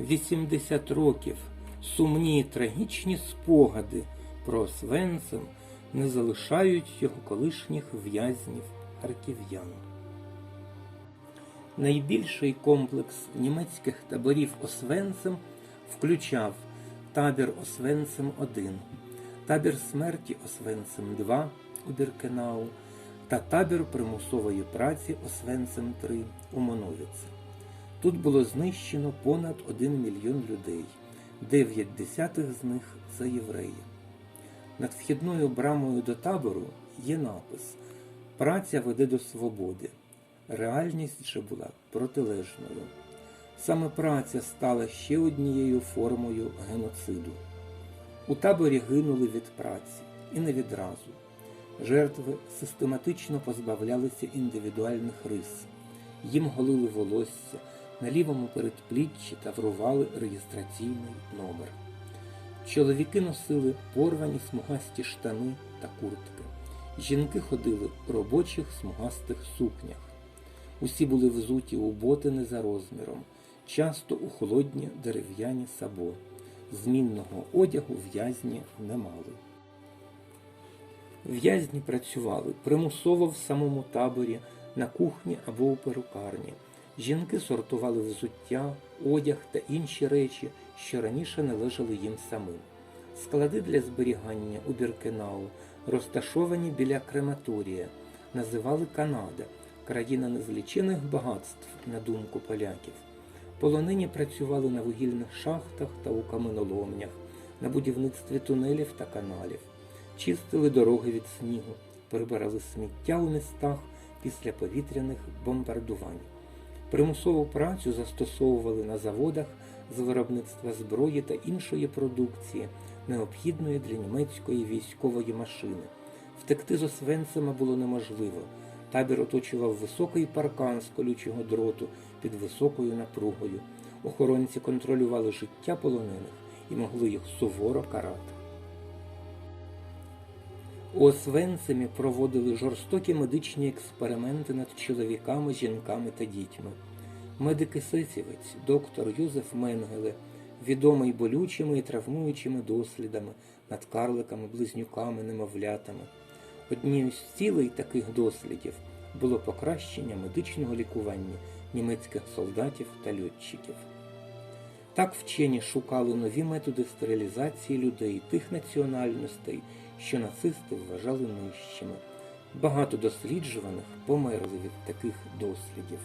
80 років сумні і трагічні спогади про Освенцим не залишають його колишніх в'язнів харків'ян. Найбільший комплекс німецьких таборів Освенцим включав табір Освенцим-1, табір смерті Освенцим-2 у Біркенау та табір примусової праці Освенцим-3 у Моновіці. Тут було знищено понад 1 мільйон людей, 9 десятих з них це євреї. Над вхідною брамою до табору є напис Праця веде до свободи. Реальність же була протилежною. Саме праця стала ще однією формою геноциду. У таборі гинули від праці і не відразу. Жертви систематично позбавлялися індивідуальних рис. Їм голили волосся, на лівому передпліччі таврували реєстраційний номер. Чоловіки носили порвані смугасті штани та куртки. Жінки ходили в робочих смугастих сукнях. Усі були взуті у ботини за розміром, часто у холодні дерев'яні сабо. Змінного одягу в'язні не мали. В'язні працювали примусово в самому таборі, на кухні або у перукарні. Жінки сортували взуття, одяг та інші речі, що раніше належали їм самим. Склади для зберігання у Біркенау розташовані біля крематорія, називали Канада, країна незлічених багатств, на думку поляків. Полонині працювали на вугільних шахтах та у каменоломнях, на будівництві тунелів та каналів, чистили дороги від снігу, прибирали сміття у містах після повітряних бомбардувань. Примусову працю застосовували на заводах з виробництва зброї та іншої продукції, необхідної для німецької військової машини. Втекти з Освенцима було неможливо. Табір оточував високий паркан з колючого дроту під високою напругою. Охоронці контролювали життя полонених і могли їх суворо карати. У Освенцимі проводили жорстокі медичні експерименти над чоловіками, жінками та дітьми. Медик-исисівець, доктор Юзеф Менгеле, відомий болючими і травмуючими дослідами над карликами, близнюками, немовлятами. Однією з цілей таких дослідів було покращення медичного лікування німецьких солдатів та льотчиків. Так вчені шукали нові методи стерилізації людей тих національностей, що нацисти вважали нижчими. Багато досліджуваних померли від таких дослідів.